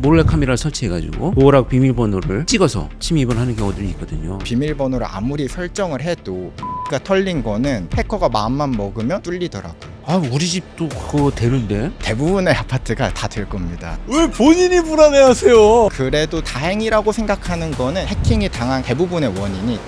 몰래 카메라를 설치해가지고 도어락 비밀번호를 찍어서 침입을 하는 경우들이 있거든요. 비밀번호를 아무리 설정을 해도 가 털린 거는 해커가 마음만 먹으면 뚫리더라고요. 아 우리 집도 그거 되는데 대부분의 아파트가 다 될 겁니다. 왜 본인이 불안해하세요? 그래도 다행이라고 생각하는 거는 해킹이 당한 대부분의 원인이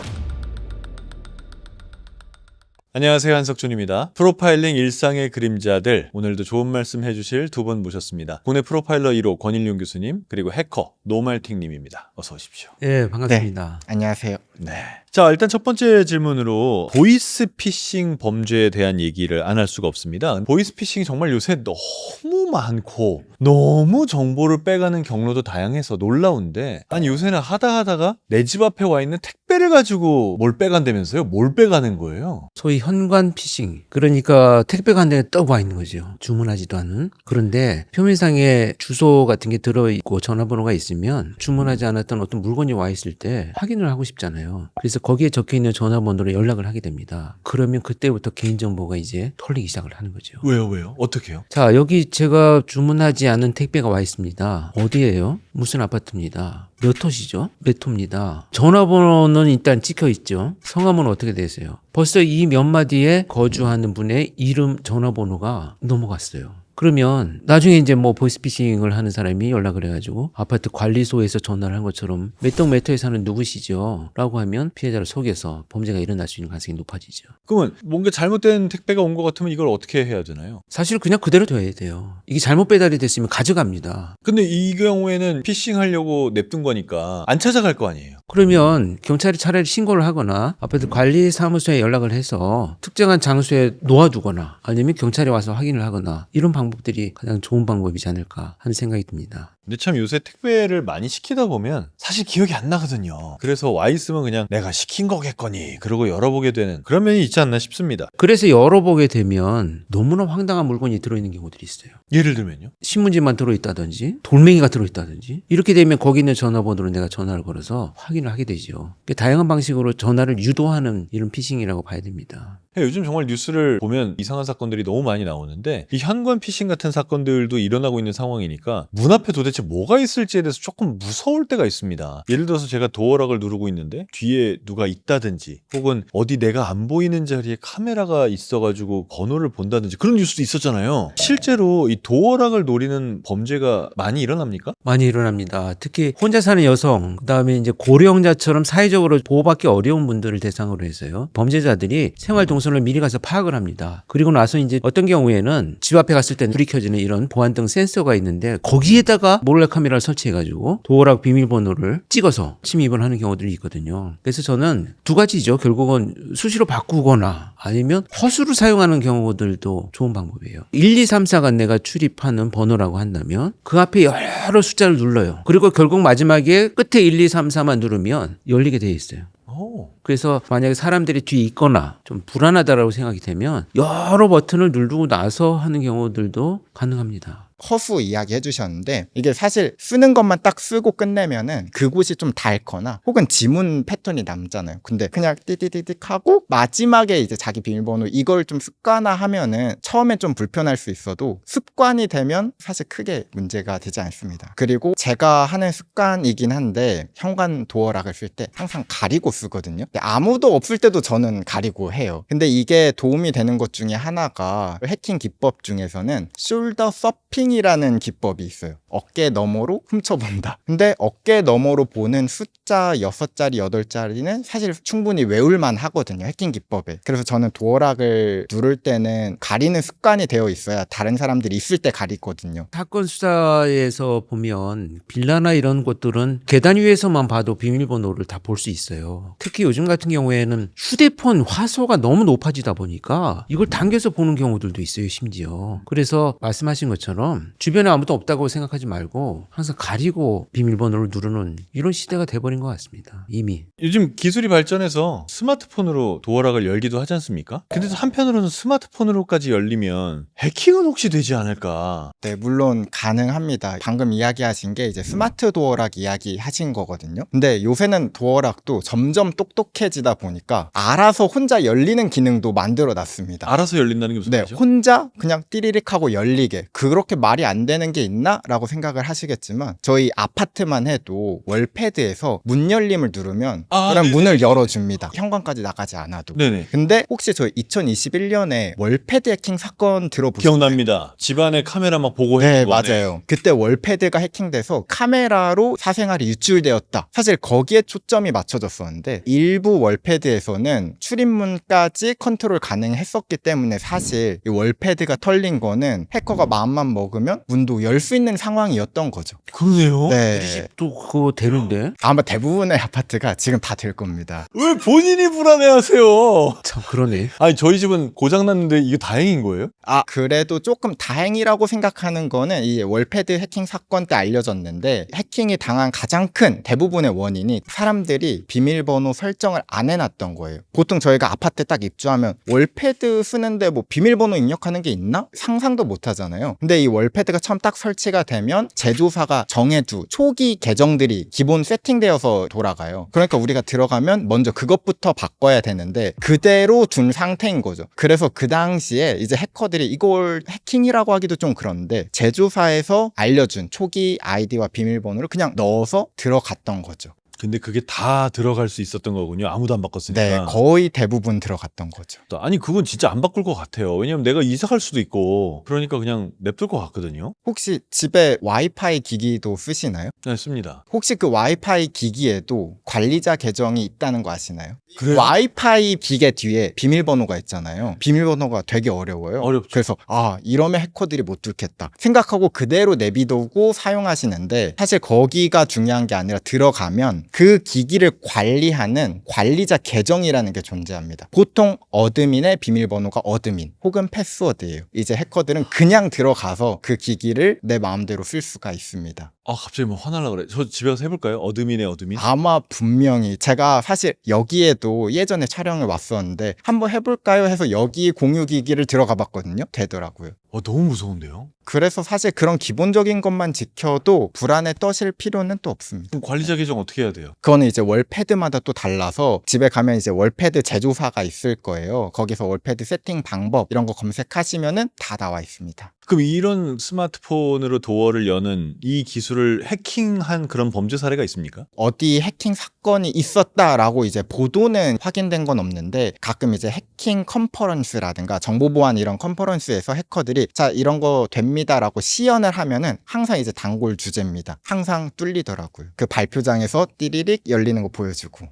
안녕하세요 한석준입니다. 프로파일링 일상의 그림자들 오늘도 좋은 말씀 해주실 두 분 모셨습니다. 국내 프로파일러 1호 권일용 교수님 그리고 해커 노말팅님입니다. 어서 오십시오. 예 반갑습니다. 안녕하세요. 네. 자 일단 첫 번째 질문으로 보이스 피싱 범죄에 대한 얘기를 안 할 수가 없습니다. 보이스 피싱이 정말 요새 너무 많고 너무 정보를 빼가는 경로도 다양해서 놀라운데 아니 요새는 하다 하다가 내 집 앞에 와 있는 택배를 가지고 뭘 빼간다면서요? 뭘 빼가는 거예요? 소위 현관 피싱 그러니까 택배가 한 대에 떡와 있는 거죠. 주문하지도 않은 그런데 표면상에 주소 같은 게 들어있고 전화번호가 있으면 주문하지 않았던 어떤 물건이 와 있을 때 확인을 하고 싶잖아요. 그래서 거기에 적혀 있는 전화번호로 연락을 하게 됩니다. 그러면 그때부터 개인정보가 이제 털리기 시작을 하는 거죠. 왜요 왜요? 어떻게요? 자, 여기 제가 주문하지 않은 택배가 와 있습니다. 어디예요? 무슨 아파트입니다. 몇 호시죠? 몇 호입니다. 전화번호는 일단 찍혀 있죠. 성함은 어떻게 되세요? 벌써 이 몇 마디에 거주하는 분의 이름, 전화번호가 넘어갔어요. 그러면 나중에 이제 뭐 보이스피싱을 하는 사람이 연락을 해가지고 아파트 관리소에서 전화를 한 것처럼 몇 동 몇 호에 사는 누구시죠? 라고 하면 피해자를 속여서 범죄가 일어날 수 있는 가능성이 높아지죠. 그러면 뭔가 잘못된 택배가 온 것 같으면 이걸 어떻게 해야 되나요? 사실 그냥 그대로 둬야 돼요. 이게 잘못 배달이 됐으면 가져갑니다. 근데 이 경우에는 피싱 하려고 냅둔 거니까 안 찾아갈 거 아니에요. 그러면 경찰이 차라리 신고를 하거나 아파트 관리 사무소에 연락을 해서 특정한 장소에 놓아두거나 아니면 경찰이 와서 확인을 하거나 이런 방법 들이 가장 좋은 방법이지 않을까 하는 생각이 듭니다. 근데 참 요새 택배를 많이 시키다 보면 사실 기억이 안 나거든요. 그래서 와 있으면 그냥 내가 시킨 거겠거니 그러고 열어보게 되는 그런 면이 있지 않나 싶습니다. 그래서 열어보게 되면 너무나 황당한 물건이 들어있는 경우들이 있어요. 예를 들면요. 신문지만 들어있다든지 돌멩이가 들어있다든지 이렇게 되면 거기 있는 전화번호로 내가 전화를 걸어서 확인을 하게 되죠. 다양한 방식으로 전화를 유도하는 이런 피싱이라고 봐야 됩니다. 예, 요즘 정말 뉴스를 보면 이상한 사건들이 너무 많이 나오는데 이 현관 피싱 같은 사건들도 일어나고 있는 상황이니까 문 앞에 도대체 뭐가 있을지에 대해서 조금 무서울 때가 있습니다. 예를 들어서 제가 도어락을 누르고 있는데 뒤에 누가 있다든지 혹은 어디 내가 안 보이는 자리에 카메라가 있어가지고 번호를 본다든지 그런 뉴스도 있었잖아요. 실제로 이 도어락을 노리는 범죄가 많이 일어납니까? 많이 일어납니다. 특히 혼자 사는 여성, 그다음에 이제 고령자처럼 사회적으로 보호받기 어려운 분들을 대상으로 해서요. 범죄자들이 생활 동선을 미리 가서 파악을 합니다. 그리고 나서 이제 어떤 경우에는 집 앞에 갔을 때 불이 켜지는 이런 보안등 센서가 있는데 거기에다가 몰래 카메라를 설치해 가지고 도어락 비밀번호를 찍어서 침입을 하는 경우들이 있거든요. 그래서 저는 두 가지죠. 결국은 수시로 바꾸거나 아니면 허수로 사용하는 경우들도 좋은 방법이에요. 1, 2, 3, 4가 내가 출입하는 번호라고 한다면 그 앞에 여러 숫자를 눌러요. 그리고 결국 마지막에 끝에 1, 2, 3, 4만 누르면 열리게 돼 있어요. 오. 그래서 만약에 사람들이 뒤에 있거나 좀 불안하다라고 생각이 되면 여러 버튼을 누르고 나서 하는 경우들도 가능합니다. 허수 이야기 해주셨는데 이게 사실 쓰는 것만 딱 쓰고 끝내면은 그곳이 좀 닳거나 혹은 지문 패턴이 남잖아요. 근데 그냥 띠띠띠띠 하고 마지막에 이제 자기 비밀번호 이걸 좀 습관화하면은 처음엔 좀 불편할 수 있어도 습관이 되면 사실 크게 문제가 되지 않습니다. 그리고 제가 하는 습관이긴 한데 현관 도어락을 쓸 때 항상 가리고 쓰거든요. 아무도 없을 때도 저는 가리고 해요. 근데 이게 도움이 되는 것 중에 하나가 해킹 기법 중에서는 숄더 서핑 이라는 기법이 있어요. 어깨 너머로 훔쳐본다. 근데 어깨 너머로 보는 숫자 6자리, 8자리는 사실 충분히 외울만 하거든요. 해킹 기법에. 그래서 저는 도어락을 누를 때는 가리는 습관이 되어 있어야 다른 사람들이 있을 때 가리거든요. 사건 수사에서 보면 빌라나 이런 곳들은 계단 위에서만 봐도 비밀번호를 다 볼 수 있어요. 특히 요즘 같은 경우에는 휴대폰 화소가 너무 높아지다 보니까 이걸 당겨서 보는 경우들도 있어요, 심지어. 그래서 말씀하신 것처럼 주변에 아무도 없다고 생각하지 말고 항상 가리고 비밀번호를 누르는 이런 시대가 돼버린 것 같습니다. 이미. 요즘 기술이 발전해서 스마트폰으로 도어락을 열기도 하지 않습니까? 근데 또 한편으로는 스마트폰으로까지 열리면 해킹은 혹시 되지 않을까? 네, 물론 가능합니다. 방금 이야기하신 게 이제 스마트 도어락 이야기 하신 거거든요. 근데 요새는 도어락도 점점 똑똑해지다 보니까 알아서 혼자 열리는 기능도 만들어 놨습니다. 알아서 열린다는 게 무슨 네, 말이죠? 혼자 그냥 띠리릭 하고 열리게. 그렇게 말이 안 되는 게 있나 라고 생각을 하시겠지만 저희 아파트만 해도 월패드에서 문 열림을 누르면 아, 그럼 네네. 문을 열어줍니다. 현관까지 나가지 않아도. 네네. 근데 혹시 저희 2021년에 월패드 해킹 사건 들어보셨나요? 기억납니다. 집안에 카메라 막 보고 네, 해주고 하네. 맞아요. 그때 월패드가 해킹돼서 카메라로 사생활이 유출되었다. 사실 거기에 초점이 맞춰졌었는데 일부 월패드에서는 출입문까지 컨트롤 가능했었기 때문에 사실 이 월패드가 털린 거는 해커가 마음만 먹으면 문도 열 수 있는 상황이었던 거죠. 그러네요. 네. 또 그거 되는데 아마 대부분의 아파트가 지금 다 될 겁니다. 왜 본인이 불안해하세요? 참 그러네. 아니 저희 집은 고장 났는데 이게 다행인 거예요? 아, 그래도 조금 다행이라고 생각하는 거는 이 월패드 해킹 사건 때 알려졌는데 해킹이 당한 가장 큰 대부분의 원인이 사람들이 비밀번호 설정을 안 해놨던 거예요. 보통 저희가 아파트 딱 입주하면 월패드 쓰는데 뭐 비밀번호 입력하는 게 있나? 상상도 못 하잖아요. 근데 이 월 패드가 처음 딱 설치가 되면 제조사가 정해두 초기 계정들이 기본 세팅되어서 돌아가요. 그러니까 우리가 들어가면 먼저 그것부터 바꿔야 되는데 그대로 둔 상태인 거죠. 그래서 그 당시에 이제 해커들이 이걸 해킹이라고 하기도 좀 그런데 제조사에서 알려준 초기 아이디와 비밀번호를 그냥 넣어서 들어갔던 거죠. 근데 그게 다 들어갈 수 있었던 거군요. 아무도 안 바꿨으니까. 네, 거의 대부분 들어갔던 거죠. 아니 그건 진짜 안 바꿀 것 같아요. 왜냐면 내가 이사 갈 수도 있고 그러니까 그냥 냅둘 것 같거든요. 혹시 집에 와이파이 기기도 쓰시나요? 네, 씁니다. 혹시 그 와이파이 기기에도 관리자 계정이 있다는 거 아시나요? 그래요? 와이파이 기계 뒤에 비밀번호가 있잖아요. 비밀번호가 되게 어려워요. 어렵죠. 그래서 아 이러면 해커들이 못 뚫겠다 생각하고 그대로 내비두고 사용하시는데 사실 거기가 중요한 게 아니라 들어가면 그 기기를 관리하는 관리자 계정이라는 게 존재합니다. 보통 어드민의 비밀번호가 어드민 혹은 패스워드예요. 이제 해커들은 그냥 들어가서 그 기기를 내 마음대로 쓸 수가 있습니다. 아 갑자기 뭐 화날라 그래. 저 집에 가서 해볼까요? 어드민의 어드민. 아마 분명히 제가 사실 여기에도 예전에 촬영을 왔었는데 한번 해볼까요 해서 여기 공유 기기를 들어가 봤거든요. 되더라고요. 어, 너무 무서운데요. 그래서 사실 그런 기본적인 것만 지켜도 불안에 떠실 필요는 또 없습니다. 그럼 관리자 계정 어떻게 해야 돼요? 그거는 이제 월패드마다 또 달라서 집에 가면 이제 월패드 제조사가 있을 거예요. 거기서 월패드 세팅 방법 이런 거 검색하시면은 다 나와 있습니다. 그럼 이런 스마트폰으로 도어를 여는 이 기술을 해킹한 그런 범죄 사례가 있습니까? 어디 해킹 사건이 있었다라고 이제 보도는 확인된 건 없는데 가끔 이제 해킹 컨퍼런스라든가 정보 보안 이런 컨퍼런스에서 해커들이 자 이런 거 됩니다라고 시연을 하면은 항상 이제 단골 주제입니다. 항상 뚫리더라고요. 그 발표장에서 띠리릭 열리는 거 보여주고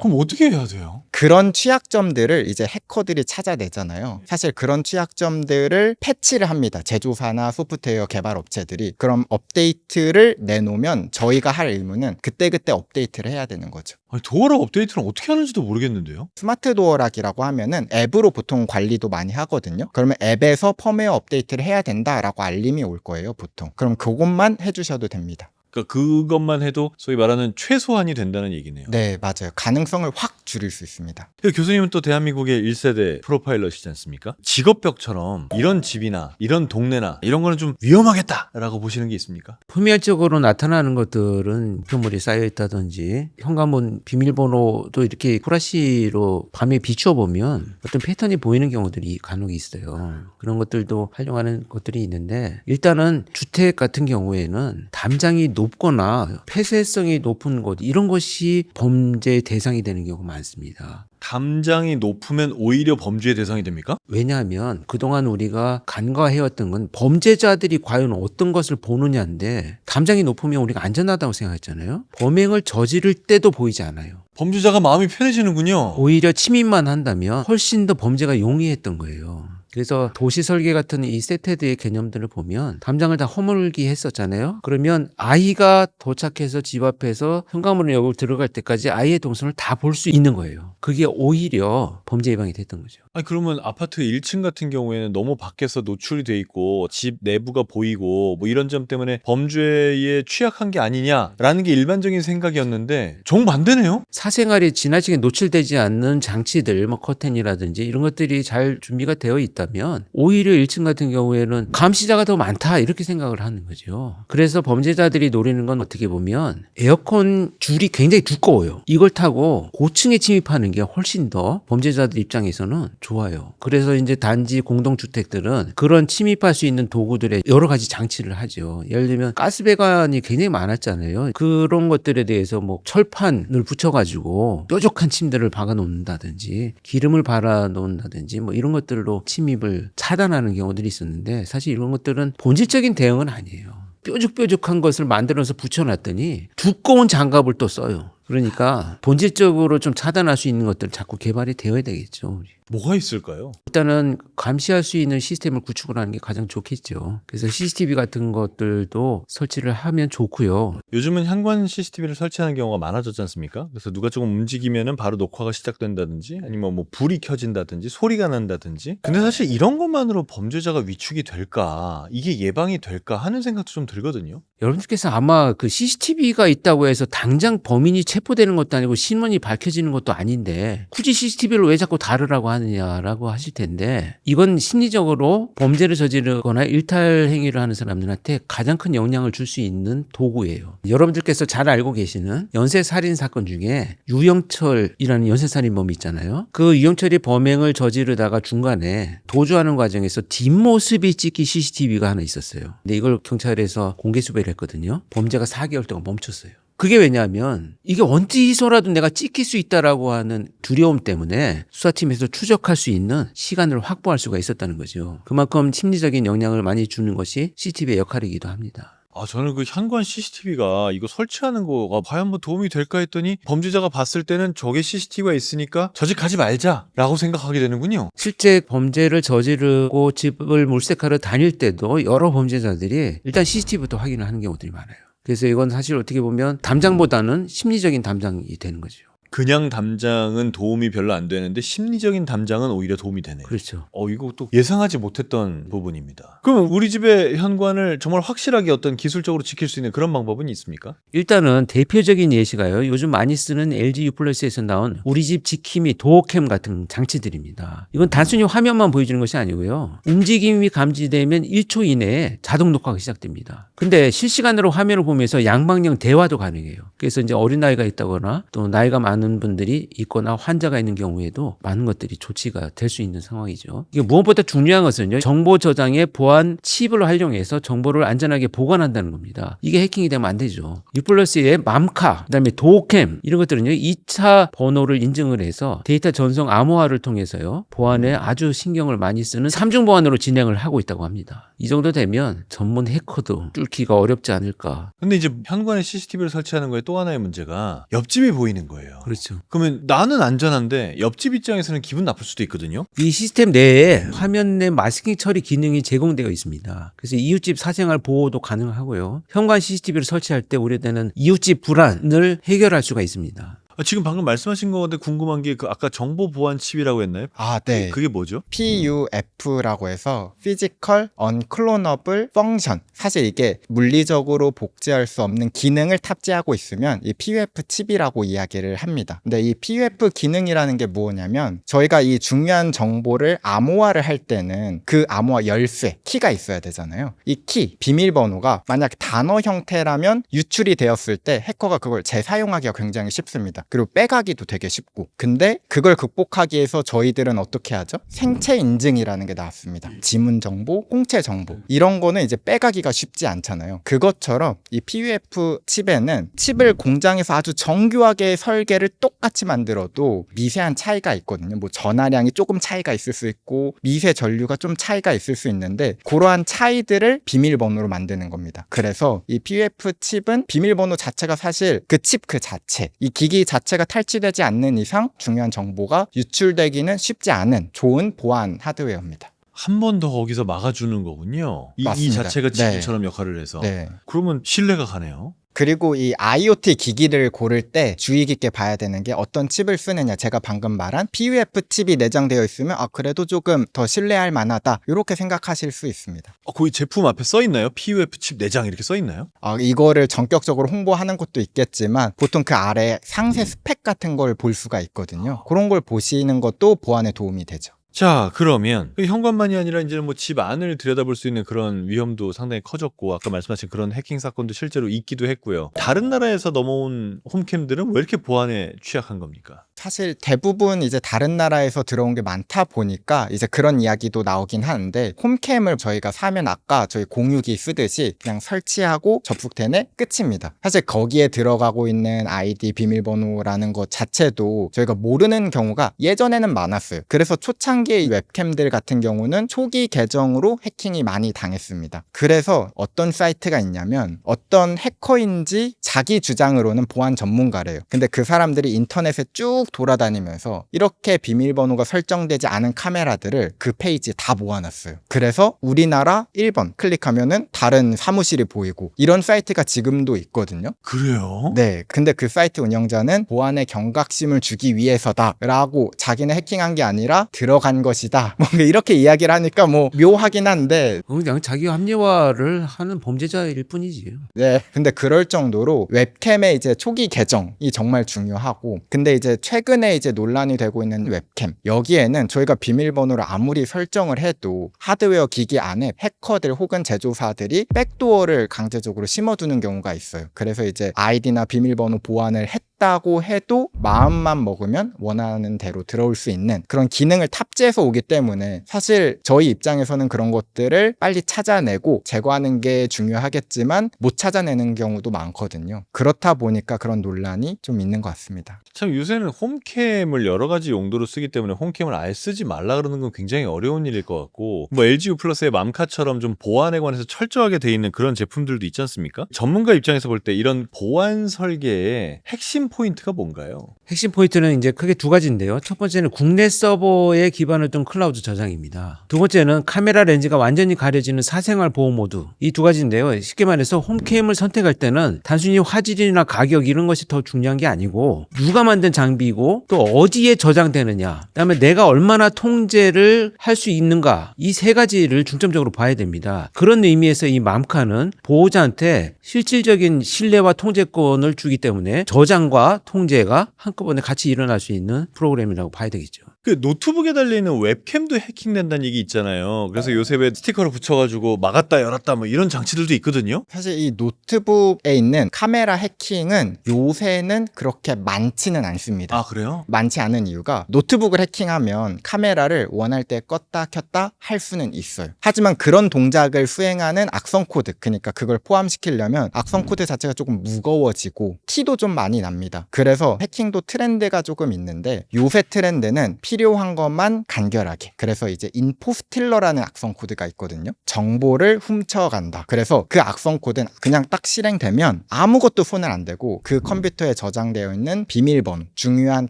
그럼 어떻게 해야 돼요? 그런 취약점들을 이제 해커들이 찾아내잖아요. 사실 그런 취약점들을 패치를 합니다. 제조사나 소프트웨어 개발 업체들이 그럼 업데이트를 내놓으면 저희가 할 의무는 그때그때 업데이트를 해야 되는 거죠. 아니, 도어락 업데이트는 어떻게 하는지도 모르겠는데요. 스마트 도어락이라고 하면은 앱으로 보통 관리도 많이 하거든요. 그러면 앱에서 펌웨어 업데이트를 해야 된다라고 알림이 올 거예요, 보통. 그럼 그것만 해주셔도 됩니다. 그러니까 그것만 해도 소위 말하는 최소한이 된다는 얘기네요. 네, 맞아요. 가능성을 확 줄일 수 있습니다. 그 교수님은 또 대한민국의 1세대 프로파일러시지 않습니까? 직업벽처럼 이런 집이나 이런 동네나 이런 거는 좀 위험하겠다라고 보시는 게 있습니까? 표면적으로 나타나는 것들은 표물이 쌓여 있다든지 현관문 비밀번호도 이렇게 후라시로 밤에 비추어 보면 어떤 패턴이 보이는 경우들이 간혹 있어요. 그런 것들도 활용하는 것들이 있는데 일단은 주택 같은 경우에는 담장이 높 거나 폐쇄성이 높은 곳 이런 것이 범죄 대상이 되는 경우가 많습니다. 담장이 높으면 오히려 범죄의 대상이 됩니까? 왜냐하면 그동안 우리가 간과해왔던 건 범죄자들이 과연 어떤 것을 보느냐인데 담장이 높으면 우리가 안전하다고 생각했잖아요. 범행을 저지를 때도 보이지 않아요. 범죄자가 마음이 편해지는군요. 오히려 침입만 한다면 훨씬 더 범죄가 용이했던 거예요. 그래서 도시 설계 같은 이 세테드의 개념들을 보면 담장을 다 허물기 했었잖아요. 그러면 아이가 도착해서 집 앞에서 현관문을 열고 들어갈 때까지 아이의 동선을 다 볼 수 있는 거예요. 그게 오히려 범죄 예방이 됐던 거죠. 아니 그러면 아파트 1층 같은 경우에는 너무 밖에서 노출이 돼 있고 집 내부가 보이고 뭐 이런 점 때문에 범죄에 취약한 게 아니냐라는 게 일반적인 생각이었는데 정반대네요. 사생활이 지나치게 노출되지 않는 장치들, 뭐 커튼이라든지 이런 것들이 잘 준비가 되어 있다. 있다면 오히려 1층 같은 경우에는 감시자가 더 많다 이렇게 생각을 하는 거죠. 그래서 범죄자들이 노리는 건 어떻게 보면 에어컨 줄이 굉장히 두꺼워요. 이걸 타고 고층에 침입하는 게 훨씬 더 범죄자들 입장에서는 좋아요. 그래서 이제 단지 공동주택들은 그런 침입할 수 있는 도구들의 여러 가지 장치를 하죠. 예를 들면 가스배관이 굉장히 많았잖아요. 그런 것들에 대해서 뭐 철판을 붙여가지고 뾰족한 침대를 박아 놓는다든지 기름을 발아 놓는다든지 뭐 이런 것들로 침입 을 차단하는 경우들이 있었는데 사실 이런 것들은 본질적인 대응은 아니에요. 뾰족뾰족한 것을 만들어서 붙여놨더니 두꺼운 장갑을 또 써요. 그러니까 본질적으로 좀 차단할 수 있는 것들 자꾸 개발이 되어야 되겠죠. 우리. 뭐가 있을까요? 일단은 감시할 수 있는 시스템을 구축을 하는 게 가장 좋겠죠. 그래서 CCTV 같은 것들도 설치를 하면 좋고요. 요즘은 현관 CCTV를 설치하는 경우가 많아졌지 않습니까? 그래서 누가 조금 움직이면은 바로 녹화가 시작된다든지 아니면 뭐 불이 켜진다든지 소리가 난다든지. 근데 사실 이런 것만으로 범죄자가 위축이 될까? 이게 예방이 될까 하는 생각도 좀 들거든요. 여러분들께서 아마 그 CCTV가 있다고 해서 당장 범인이 체포되는 것도 아니고 신원이 밝혀지는 것도 아닌데 굳이 CCTV를 왜 자꾸 다르라고 하느냐라고 하실 텐데 이건 심리적으로 범죄를 저지르거나 일탈 행위를 하는 사람들한테 가장 큰 영향을 줄 수 있는 도구예요. 여러분들께서 잘 알고 계시는 연쇄 살인 사건 중에 유영철이라는 연쇄 살인범이 있잖아요. 그 유영철이 범행을 저지르다가 중간에 도주하는 과정에서 뒷모습이 찍힌 CCTV가 하나 있었어요. 근데 이걸 경찰에서 공개 수배를 했거든요. 범죄가 4개월 동안 멈췄어요. 그게 왜냐하면 이게 언제서라도 내가 찍힐 수 있다라고 하는 두려움 때문에 수사팀에서 추적할 수 있는 시간을 확보할 수가 있었다는 거죠. 그만큼 심리적인 영향을 많이 주는 것이 CCTV의 역할이기도 합니다. 아, 저는 그 현관 CCTV가 이거 설치하는 거가 과연 뭐 도움이 될까 했더니 범죄자가 봤을 때는 저게 CCTV가 있으니까 저 집 가지 말자라고 생각하게 되는군요. 실제 범죄를 저지르고 집을 몰색하러 다닐 때도 여러 범죄자들이 일단 CCTV부터 확인을 하는 경우들이 많아요. 그래서 이건 사실 어떻게 보면 담장보다는 심리적인 담장이 되는 거죠. 그냥 담장은 도움이 별로 안 되는데 심리적인 담장은 오히려 도움이 되네요. 그렇죠. 어, 이거 또 예상하지 못했던 부분입니다. 그러면 우리 집의 현관을 정말 확실하게 어떤 기술적으로 지킬 수 있는 그런 방법은 있습니까? 일단은 대표적인 예시가요. 요즘 많이 쓰는 LG U 플러스에서 나온 우리 집 지킴이 도어캠 같은 장치들입니다. 이건 단순히 화면만 보여주는 것이 아니고요. 움직임이 감지되면 1초 이내에 자동 녹화가 시작됩니다. 근데 실시간으로 화면을 보면서 양방향 대화도 가능해요. 그래서 이제 어린아이가 있다거나 또 나이가 많은 분들이 있거나 환자가 있는 경우에도 많은 것들이 조치가 될 수 있는 상황이죠. 이게 무엇보다 중요한 것은요. 정보 저장에 보안 칩을 활용해서 정보를 안전하게 보관한다는 겁니다. 이게 해킹이 되면 안 되죠. 유플러스의 맘카, 그다음에 도캠 이런 것들은요. 2차 번호를 인증을 해서 데이터 전송 암호화를 통해서요. 보안에 아주 신경을 많이 쓰는 삼중 보안으로 진행을 하고 있다고 합니다. 이 정도 되면 전문 해커도 뚫기가 어렵지 않을까. 근데 이제 현관에 CCTV를 설치하는 거에 또 하나의 문제가 옆집이 보이는 거예요. 그렇죠. 그러면 나는 안전한데 옆집 입장에서는 기분 나쁠 수도 있거든요. 이 시스템 내에 화면 내 마스킹 처리 기능이 제공되어 있습니다. 그래서 이웃집 사생활 보호도 가능하고요. 현관 CCTV를 설치할 때 우려되는 이웃집 불안을 해결할 수가 있습니다. 아, 지금 방금 말씀하신 건데 궁금한 게 그 아까 정보 보안 칩이라고 했나요? 아, 네. 그게 뭐죠? PUF라고 해서 Physical Unclonable Function. 사실 이게 물리적으로 복제할 수 없는 기능을 탑재하고 있으면 이 PUF 칩이라고 이야기를 합니다. 근데 이 PUF 기능이라는 게 뭐냐면 저희가 이 중요한 정보를 암호화를 할 때는 그 암호화 열쇠, 키가 있어야 되잖아요. 이 키, 비밀번호가 만약 단어 형태라면 유출이 되었을 때 해커가 그걸 재사용하기가 굉장히 쉽습니다. 그리고 빼가기도 되게 쉽고. 근데 그걸 극복하기 위해서 저희들은 어떻게 하죠? 생체 인증이라는 게 나왔습니다. 지문 정보, 공채 정보. 이런 거는 이제 빼가기가 쉽지 않잖아요. 그것처럼 이 PUF 칩에는 칩을 공장에서 아주 정교하게 설계를 똑같이 만들어도 미세한 차이가 있거든요. 뭐 전하량이 조금 차이가 있을 수 있고 미세 전류가 좀 차이가 있을 수 있는데 그러한 차이들을 비밀번호로 만드는 겁니다. 그래서 이 PUF 칩은 비밀번호 자체가 사실 그 칩그 자체, 이 기기 자 체가 탈취되지 않는 이상 중요한 정보가 유출되기는 쉽지 않은 좋은 보안 하드웨어입니다. 한 번 더 거기서 막아주는 거군요. 이, 이 맞습니다. 자체가 네. 지구처럼 역할을 해서. 네. 그러면 신뢰가 가네요. 그리고 이 IoT 기기를 고를 때 주의 깊게 봐야 되는 게 어떤 칩을 쓰느냐. 제가 방금 말한 PUF 칩이 내장되어 있으면 아 그래도 조금 더 신뢰할 만하다. 이렇게 생각하실 수 있습니다. 어, 거기 제품 앞에 써 있나요? PUF 칩 내장 이렇게 써 있나요? 아, 이거를 전격적으로 홍보하는 것도 있겠지만 보통 그 아래 상세 스펙 같은 걸 볼 수가 있거든요. 그런 걸 보시는 것도 보안에 도움이 되죠. 자, 그러면 그 현관만이 아니라 이제 뭐집 안을 들여다볼 수 있는 그런 위험도 상당히 커졌고 아까 말씀하신 그런 해킹 사건도 실제로 있기도 했고요. 다른 나라에서 넘어온 홈캠들은 왜 이렇게 보안에 취약한 겁니까? 사실 대부분 이제 다른 나라에서 들어온 게 많다 보니까 이제 그런 이야기도 나오긴 하는데 홈캠을 저희가 사면 아까 저희 공유기 쓰듯이 그냥 설치하고 접속되네 끝입니다. 사실 거기에 들어가고 있는 아이디 비밀번호라는 것 자체도 저희가 모르는 경우가 예전에는 많았어요. 그래서 초창기 웹캠들 같은 경우는 초기 계정으로 해킹이 많이 당했습니다. 그래서 어떤 사이트가 있냐면 어떤 해커인지 자기 주장으로는 보안 전문가래요. 근데 그 사람들이 인터넷에 쭉 돌아다니면서 이렇게 비밀번호가 설정되지 않은 카메라들을 그 페이지에 다 모아놨어요. 그래서 우리나라 1번 클릭하면은 다른 사무실이 보이고 이런 사이트가 지금도 있거든요. 그래요? 네. 근데 그 사이트 운영자는 보안에 경각심을 주기 위해서다라고 자기는 해킹한 게 아니라 들어간 것이다. 뭔가 이렇게 이야기를 하니까 뭐 묘하긴 한데 어, 그냥 자기 합리화를 하는 범죄자일 뿐이지. 네. 근데 그럴 정도로 웹캠의 이제 초기 계정이 정말 중요하고 근데 이제 최근 에 이제 논란이 되고 있는 웹캠 여기에는 저희가 비밀번호를 아무리 설정을 해도 하드웨어 기기 안에 해커들 혹은 제조사들이 백도어를 강제적으로 심어두는 경우가 있어요. 그래서 이제 아이디나 비밀번호 보안을 했 다고 해도 마음만 먹으면 원하는 대로 들어올 수 있는 그런 기능을 탑재해서 오기 때문에 사실 저희 입장에서는 그런 것들을 빨리 찾아내고 제거하는 게 중요하겠지만 못 찾아내는 경우도 많거든요. 그렇다 보니까 그런 논란이 좀 있는 것 같습니다. 참 요새는 홈캠을 여러 가지 용도로 쓰기 때문에 홈캠을 아예 쓰지 말라 그러는 건 굉장히 어려운 일일 것 같고 뭐 LG U 플러스의 맘카처럼 좀 보안에 관해서 철저하게 돼 있는 그런 제품들도 있지 않습니까? 전문가 입장에서 볼 때 이런 보안 설계의 핵심 포인트가 뭔가요? 핵심 포인트는 이제 크게 두 가지인데요. 첫 번째는 국내 서버에 기반을 둔 클라우드 저장입니다. 두 번째는 카메라 렌즈가 완전히 가려지는 사생활 보호 모드. 이 두 가지인데요. 쉽게 말해서 홈캠을 선택할 때는 단순히 화질이나 가격 이런 것이 더 중요한 게 아니고 누가 만든 장비고 또 어디에 저장되느냐. 그다음에 내가 얼마나 통제를 할 수 있는가. 이 세 가지를 중점적으로 봐야 됩니다. 그런 의미에서 이 맘카는 보호자한테 실질적인 신뢰와 통제권을 주기 때문에 저장과 통제가 한꺼번에 같이 일어날 수 있는 프로그램이라고 봐야 되겠죠. 그 노트북에 달려있는 웹캠도 해킹된다는 얘기 있잖아요. 그래서 요새 왜 스티커를 붙여가지고 막았다 열었다 뭐 이런 장치들도 있거든요. 사실 이 노트북에 있는 카메라 해킹은 요새는 그렇게 많지는 않습니다. 아 그래요? 많지 않은 이유가 노트북을 해킹하면 카메라를 원할 때 껐다 켰다 할 수는 있어요. 하지만 그런 동작을 수행하는 악성 코드, 그러니까 그걸 포함시키려면 악성 코드 자체가 조금 무거워지고 티도 좀 많이 납니다. 그래서 해킹도 트렌드가 조금 있는데 요새 트렌드는 필요한 것만 간결하게. 그래서 이제 인포스틸러라는 악성 코드가 있거든요. 정보를 훔쳐간다. 그래서 그 악성 코드는 그냥 딱 실행되면 아무것도 손을 안 대고 그 컴퓨터에 저장되어 있는 비밀번호, 중요한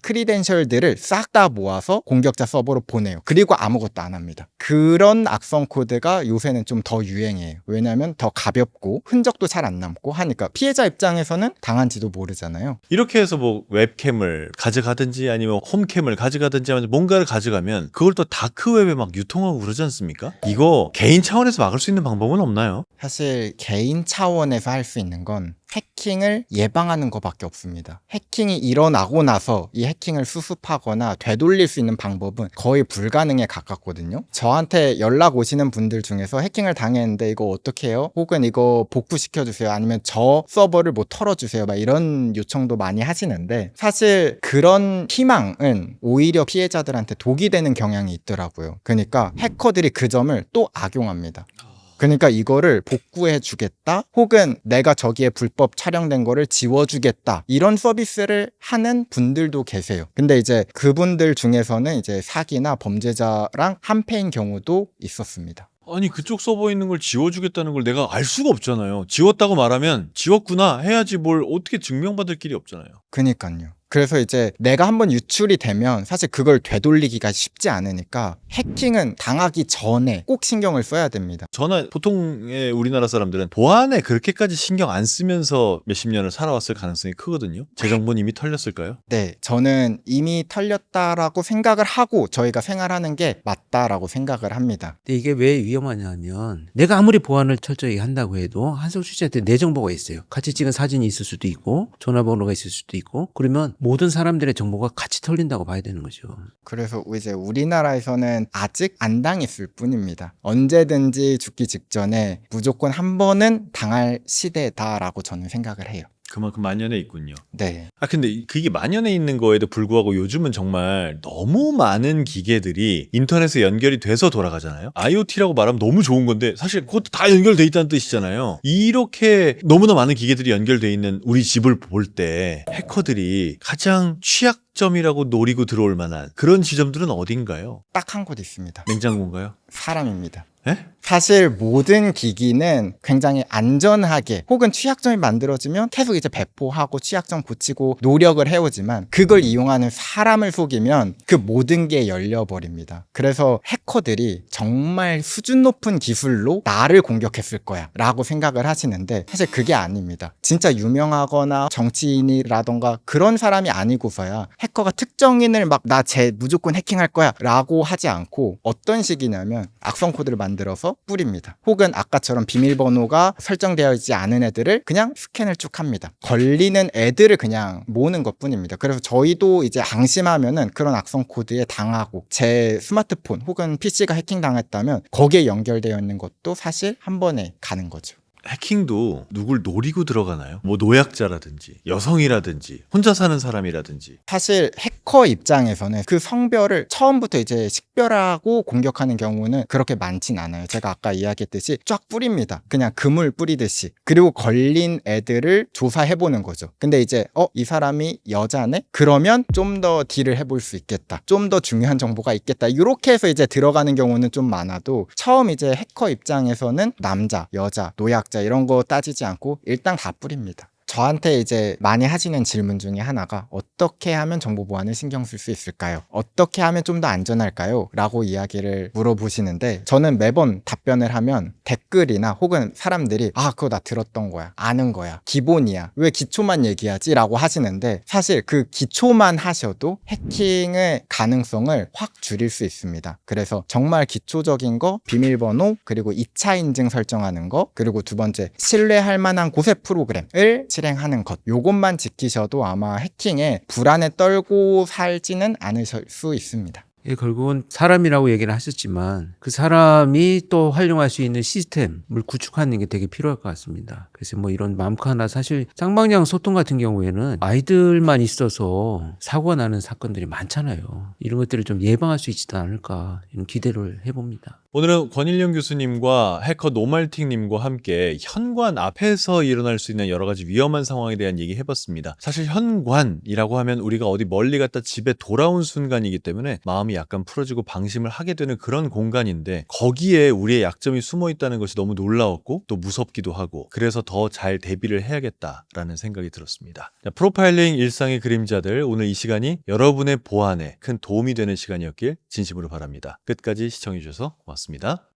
크리덴셜들을 싹 다 모아서 공격자 서버로 보내요. 그리고 아무것도 안 합니다. 그런 악성 코드가 요새는 좀 더 유행해요. 왜냐하면 더 가볍고 흔적도 잘 안 남고 하니까 피해자 입장에서는 당한지도 모르잖아요. 이렇게 해서 뭐 웹캠을 가져가든지 아니면 홈캠을 가져가든지 하면서 뭔가를 가져가면 그걸 또 다크웹에 막 유통하고 그러지 않습니까? 이거 개인 차원에서 막을 수 있는 방법은 없나요? 사실 개인 차원에서 할 수 있는 건 해킹을 예방하는 것밖에 없습니다. 해킹이 일어나고 나서 이 해킹을 수습하거나 되돌릴 수 있는 방법은 거의 불가능에 가깝거든요. 저한테 연락 오시는 분들 중에서 해킹을 당했는데 이거 어떻게 해요? 혹은 이거 복구시켜 주세요. 아니면 저 서버를 뭐 털어 주세요. 막 이런 요청도 많이 하시는데 사실 그런 희망은 오히려 피해자들한테 독이 되는 경향이 있더라고요. 그러니까 해커들이 그 점을 또 악용합니다. 그러니까 이거를 복구해 주겠다 혹은 내가 저기에 불법 촬영된 거를 지워 주겠다 이런 서비스를 하는 분들도 계세요. 근데 이제 그분들 중에서는 이제 사기나 범죄자랑 한패인 경우도 있었습니다. 아니 그쪽 서버에 있는 걸 지워주겠다는 걸 내가 알 수가 없잖아요. 지웠다고 말하면 지웠구나 해야지 뭘 어떻게 증명받을 길이 없잖아요. 그니까요. 그래서 이제 내가 한번 유출이 되면 사실 그걸 되돌리기가 쉽지 않으니까 해킹은 당하기 전에 꼭 신경을 써야 됩니다. 저나 보통의 우리나라 사람들은 보안에 그렇게까지 신경 안 쓰면서 몇십 년을 살아왔을 가능성이 크거든요. 제 정보는 이미 털렸을까요? 네, 저는 이미 털렸다라고 생각을 하고 저희가 생활하는 게 맞다라고 생각을 합니다. 근데 이게 왜 위험하냐면 내가 아무리 보안을 철저히 한다고 해도 한석수 씨한테 내 정보가 있어요. 같이 찍은 사진이 있을 수도 있고 전화번호가 있을 수도 있고 그러면 모든 사람들의 정보가 같이 털린다고 봐야 되는 거죠. 그래서 이제 우리나라에서는 아직 안 당했을 뿐입니다. 언제든지 죽기 직전에 무조건 한 번은 당할 시대다라고 저는 생각을 해요. 그만큼 만연해 있군요. 네. 아 근데 이- 그게 만연해 있는 거에도 불구하고 요즘은 정말 너무 많은 기계들이 인터넷에 연결이 돼서 돌아가잖아요. IoT라고 말하면 너무 좋은 건데 사실 그것도 다 연결돼 있다는 뜻이잖아요. 이렇게 너무나 많은 기계들이 연결돼 있는 우리 집을 볼 때 해커들이 가장 취약 점이라고 노리고 들어올 만한 그런 지점들은 어딘가요? 딱 한 곳 있습니다. 냉장고인가요? 사람입니다. 예? 사실 모든 기기는 굉장히 안전하게 혹은 취약점이 만들어지면 계속 이제 배포하고 취약점 고치고 노력을 해오지만 그걸 이용하는 사람을 속이면 그 모든 게 열려버립니다. 그래서 해커들이 정말 수준 높은 기술로 나를 공격했을 거야 라고 생각을 하시는데 사실 그게 아닙니다. 진짜 유명하거나 정치인이라던가 그런 사람이 아니고서야 해커가 특정인을 막 나 쟤 무조건 해킹할 거야 라고 하지 않고 어떤 식이냐면 악성 코드를 만들 어서 뿌립니다. 혹은 아까처럼 비밀번호가 설정되어 있지 않은 애들을 그냥 스캔을 쭉 합니다. 걸리는 애들을 그냥 모으는 것 뿐입니다. 그래서 저희도 이제 방심하면은 그런 악성 코드에 당하고 제 스마트폰 혹은 PC가 해킹 당했다면 거기에 연결되어 있는 것도 사실 한 번에 가는 거죠. 해킹도 누굴 노리고 들어가나요? 뭐 노약자라든지 여성이라든지 혼자 사는 사람이라든지 사실 해커 입장에서는 그 성별을 처음부터 이제 식별하고 공격하는 경우는 그렇게 많진 않아요. 제가 아까 이야기했듯이 쫙 뿌립니다. 그냥 그물 뿌리듯이. 그리고 걸린 애들을 조사해보는 거죠. 근데 이제, 어, 이 사람이 여자네? 그러면 좀 더 딜을 해볼 수 있겠다. 좀 더 중요한 정보가 있겠다. 이렇게 해서 이제 들어가는 경우는 좀 많아도 처음 이제 해커 입장에서는 남자, 여자, 노약자 이런 거 따지지 않고 일단 다 뿌립니다. 저한테 이제 많이 하시는 질문 중에 하나가 어떻게 하면 정보 보안을 신경 쓸 수 있을까요? 어떻게 하면 좀 더 안전할까요? 라고 이야기를 물어보시는데 저는 매번 답변을 하면 댓글이나 혹은 사람들이 아 그거 나 들었던 거야 아는 거야 기본이야 왜 기초만 얘기하지? 라고 하시는데 사실 그 기초만 하셔도 해킹의 가능성을 확 줄일 수 있습니다 그래서 정말 기초적인 거 비밀번호 그리고 2차 인증 설정하는 거 그리고 두 번째 신뢰할 만한 고세 프로그램을 실행하는 것. 요것만 지키셔도 아마 해킹에 불안에 떨고 살지는 않으실 수 있습니다 예, 결국은 사람이라고 얘기를 하셨지만 그 사람이 또 활용할 수 있는 시스템을 구축하는 게 되게 필요할 것 같습니다. 그래서 뭐 이런 맘카나 사실 쌍방향 소통 같은 경우에는 아이들만 있어서 사고가 나는 사건들이 많잖아요. 이런 것들을 좀 예방할 수 있지 않을까 이런 기대를 해봅니다. 오늘은 권일영 교수님과 해커 노말팅님과 함께 현관 앞에서 일어날 수 있는 여러 가지 위험한 상황에 대한 얘기 해봤습니다. 사실 현관이라고 하면 우리가 어디 멀리 갔다 집에 돌아온 순간이기 때문에 약간 풀어지고 방심을 하게 되는 그런 공간인데 거기에 우리의 약점이 숨어 있다는 것이 너무 놀라웠고 또 무섭기도 하고 그래서 더 잘 대비를 해야겠다라는 생각이 들었습니다. 자, 프로파일링 일상의 그림자들 오늘 이 시간이 여러분의 보안에 큰 도움이 되는 시간이었길 진심으로 바랍니다. 끝까지 시청해 주셔서 고맙습니다.